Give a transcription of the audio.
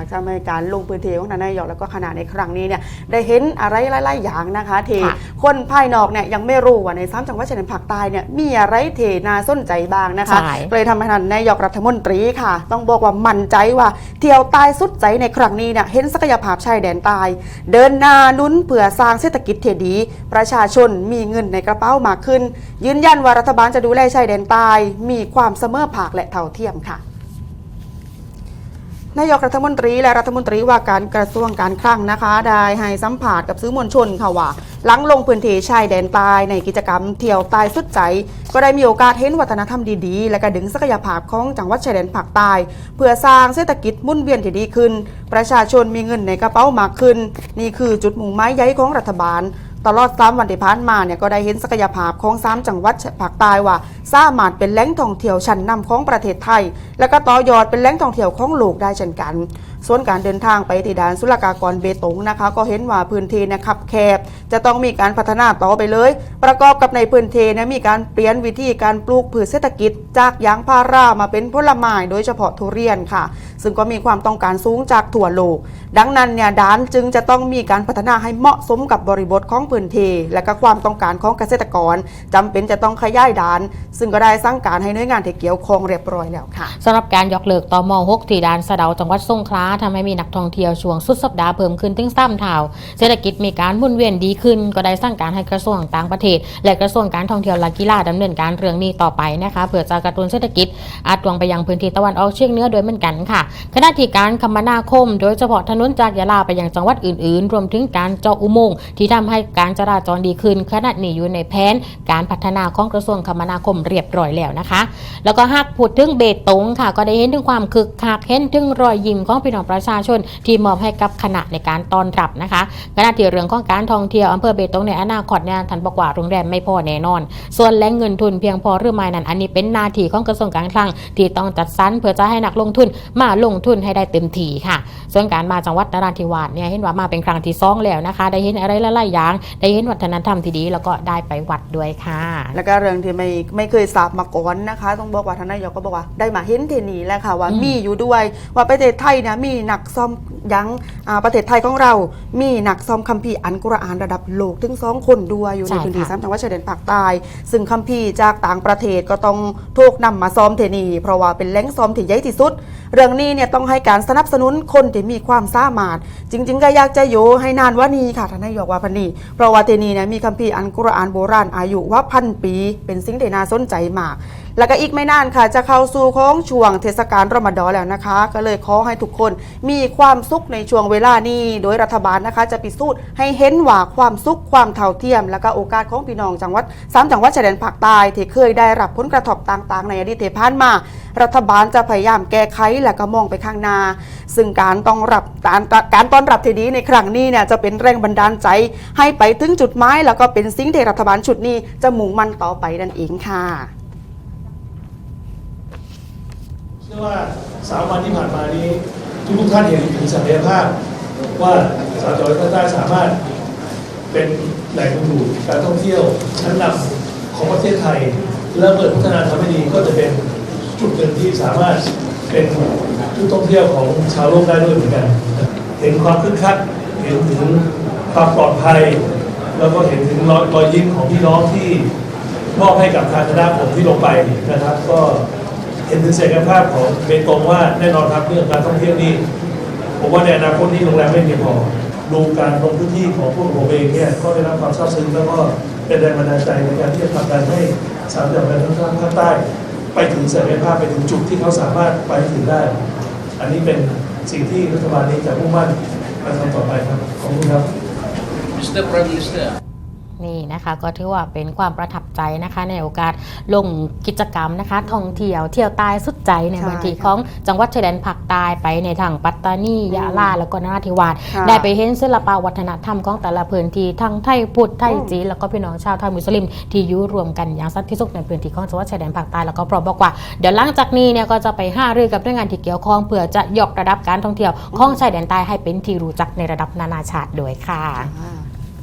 ากทำให้การลงพื้นที่ของท่านนายกแล้วก็ขณะในครั้งนี้เนี่ยได้เห็นอะไรหลายๆอย่างนะคะที่ค่ะคนภายนอกเนี่ยยังไม่รู้ว่าในสามจังหวัดชายแดนภาคใต้เนี่ยมีอะไรเทน่าสนใจบ้างนะคะใช่เลยทำให้ท่านนายกรัฐมนตรีค่ะ ต้องบอกว่ามั่นใจว่าเที่ยวใต้สุดใจในครั้งนี้เนี่ยเห็นศักยภาพชายแดนใต้เดินหน้านุ้นเพื่อสร้างเศรษฐกิจที่ดี ประชาชนมีเงินในกระเป๋ามากขึ้น ยืนยันว่ารัฐบาลจะดูแลชายแดนใต้มีความเสมอภาคและเท่าเทียมค่ะ นายกรัฐมนตรีและรัฐมนตรีว่าการกระทรวงการคลังนะคะ ได้ให้สัมภาษณ์กับสื่อมวลชนค่ะว่าหลังลงพื้นที่ชายแดนใต้ในกิจกรรมเที่ยวใต้สุดใจ ก็ได้มีโอกาสเห็นวัฒนธรรมดีๆ และก็ดึงศักยภาพของจังหวัดชายแดนภาคใต้เพื่อสร้างเศรษฐกิจมุ่นเวียนที่ดีขึ้น ประชาชนมีเงินในกระเป๋ามากขึ้น นี่คือจุดมุ่งหมายใหญ่ของรัฐบาล ตลอด3วันที่ผ่านมาเนี่ยก็ได้เห็นศักยภาพของ3จังหวัดภาคใต้ว่าสามารถเป็นแหล่งท่องเที่ยวชั้นนำของประเทศไทย และก็ต่อยอดเป็นแหล่งท่องเที่ยวของโลกได้เช่นกัน ส่วนการเดินทางไปที่ด่านศุลกากรเบตงนะคะ ก็เห็นว่าพื้นที่เนะครับแคบ จะต้องมีการพัฒนาต่อไปเลย ประกอบกับในพื้นที่เนี่ยมีการเปลี่ยนวิธีการปลูกพืชเศรษฐกิจ จากยางพารามาเป็นผลไม้โดยเฉพาะทุเรียนค่ะ ซึ่งก็มีความต้องการสูงจากทั่วโลก ดังนั้นเนี่ยด่านจึงจะต้องมีการพัฒนาให้เหมาะสมกับบริบทของพื้นที่และก็ความต้องการของเกษตรกรจำเป็นจะต้องขยายด่าน ซึ่งก็ได้สั่งการให้หน่วยงานที่เกี่ยวข้องเรียบร้อยแล้วค่ะสำหรับการยกเลิกตอม6ที่ด่านสะเดาจังหวัดสงขลาทำให้มีนักท่องเที่ยวช่วงสุดสัปดาห์เพิ่มขึ้นถึง3เท่าเศรษฐกิจมีการมุนเวียนดีขึ้น ก็ได้สั่งการให้กระทรวงต่างประเทศ และกระทรวงการท่องเที่ยวและกีฬาดำเนินการเรื่องนี้ต่อไปนะคะเพื่อจะกระตุ้นเศรษฐกิจอาจตวงไปยังพื้นที่ตะวันออกเฉียงเหนือโดยเหมือนกันค่ะขณะที่การคมนาคม โดยเฉพาะถนนจากยะลาไปยังจังหวัดอื่นๆ รวมถึงการเจาะอุโมงค์ที่ทำให้การจราจรดีขึ้นขณะนี้อยู่ในแผนการพัฒนาของกระทรวงคมนาคมเรียบร้อยแล้วนะคะ แล้วก็หากพูดถึงเบตงค่ะ ก็ได้เห็นถึงความคึกคักเห็นถึงรอยยิ้มของพี่น้องประชาชน ที่มอบให้กับคณะในการต้อนรับนะคะขณะที่เรื่องของการท่องเที่ยวอำเภอเบตงในอนาคตเนี่ยท่านบอกว่าโรงแรมไม่พอแน่นอน ส่วนแหล่งเงินทุนเพียงพอหรือไม่นั้น อันนี้เป็นหน้าที่ของกระทรวงการคลังที่ต้องจัดสรรเพื่อจะให้นักลงทุนมาลงทุนให้ได้เต็มที่ค่ะ ส่วนการมาจังหวัดนราธิวาสเนี่ยเห็นว่ามาเป็นครั้งที่สองแล้วนะคะ ได้เห็นอะไรหลายๆอย่างได้เห็นวัฒนธรรมที่ดีแล้วก็ได้ไปวัดด้วยค่ะ แล้วก็เรื่องที่ไม่ไม่เคยทราบมาก่อนนะคะ ต้องบอกว่าทานนายกก็บอกว่าได้มาเห็นเทนี่แหละค่ะว่าอืมมีอยู่ด้วยว่าประเทศไทยเนี่ยมีนักซ่อมยังอ่าประเทศไทยของเรา มีนักซ่อมคัมภีร์อันกุรอานระดับโลกถึงสองคนด้วยอยู่ในใช่พื้นที่ค่ะสามจังหวัดชายแดนภาคใต้ซึ่งคัมภีร์จากต่างประเทศก็ต้องถูกนำมาซ่อมเทนี่เพราะว่าเป็นแหล่งซ่อมที่ใหญ่ที่สุด เรื่องนี้เนี่ยต้องให้การสนับสนุนคนที่มีความสามารถ จริง ๆ ก็อยากจะอยู่ให้นานว่านี้ค่ะท่านนายกว่าพันนีเพราะว่าเทนีเนี่ยมีคัมภีร์อันกุรอานโบราณอายุว่าพันปี เป็นสิ่งที่น่าสนใจมากแล้วก็อีกไม่นานค่ะจะเข้าสู่ของช่วงเทศกาลรอมฎอนแล้วนะคะ ก็เลยขอให้ทุกคนมีความสุขในช่วงเวลานี้โดยรัฐบาลนะคะ จะพิสูจน์ให้เห็นว่าความสุขความเท่าเทียม และก็โอกาสของพี่น้องจังหวัดสามจังหวัดชายแดนภาคใต้ที่เคยได้รับผลกระทบต่างๆ ในอดีตผ่านมา รัฐบาลจะพยายามแก้ไขและก็มองไปข้างหน้า ซึ่งการต้องรับการการต้อนรับที่ดีในครั้งนี้เนี่ยจะเป็นแรงบันดาลใจ ให้ไปถึงจุดหมายแล้วก็เป็นสิ่งที่รัฐบาลชุดนี้จะมุ่งมั่นต่อไปนั่นเองค่ะเชื่อว่าสามวันที่ผ่านมานี้ทุกท่านเห็นถึงศักยภาพว่าสาวจังหวัดใต้สามารถเป็นแหล่งดึงดูดการท่องเที่ยวชั้นนำของประเทศไทย แล้วเกิดพัฒนาทำให้ดีก็จะเป็น จุดหนึ่งที่สามารถเป็นจุดท่องเที่ยวของชาวโลกได้ด้วยเหมือนกัน เห็นความคึกคักเห็นถึงความปลอดภัย แล้วก็เห็นถึงรอยรอยยิ้มของพี่น้องที่มอบให้กับทางคณะผมที่ลงไปนะครับ ก็เห็นถึงศักยภาพของเบตงว่าแน่นอนครับเรื่องการท่องเที่ยวนี่ผมว่าในอนาคตนี้โรงแรมไม่เพียงพอดูการลงพื้นที่ของพวกผมเองเนี่ยก็ได้รับความซาบซึ้งแล้วก็เป็นแรงบันดาลใจในการที่จะผลักดันให้สามจังหวัดทั้งภาคใต้ ไปถึงศักยภาพไปถึงจุดที่เขาสามารถไปถึงได้ อันนี้เป็นสิ่งที่รัฐบาลนี้จะมุ่งมั่นไปทำต่อไปครับ ขอบคุณครับ Mr. Prime Minister. นี่นะคะก็ถือว่าเป็นความประทับใจนะคะในโอกาสลงกิจกรรมนะคะท่องเที่ยวเที่ยวใต้สุดใจในใช่วันที่ค่ะของจังหวัดชายแดนภาคใต้ไปในทางปัตตานียะลาแล้วก็นราธิวาสค่ะได้ไปเห็นศิลปะวัฒนธรรมของแต่ละพื้นที่ทั้งไทยพุทธไทยอืมจีนแล้วก็พี่น้องชาวไทยมุสลิม ที่อยู่รวมกันอย่างสันติสุขในพื้นที่ของจังหวัดชายแดนภาคใต้แล้วก็พร้อมบอกว่าเดี๋ยวหลังจากนี้เนี่ยก็จะไปห้ารือกับหน่วยงานที่เกี่ยวข้องเพื่อจะยกระดับการท่องเที่ยวของชายแดนใต้ให้เป็นที่รู้จักในระดับนานาชาติด้วยค่ะอ่า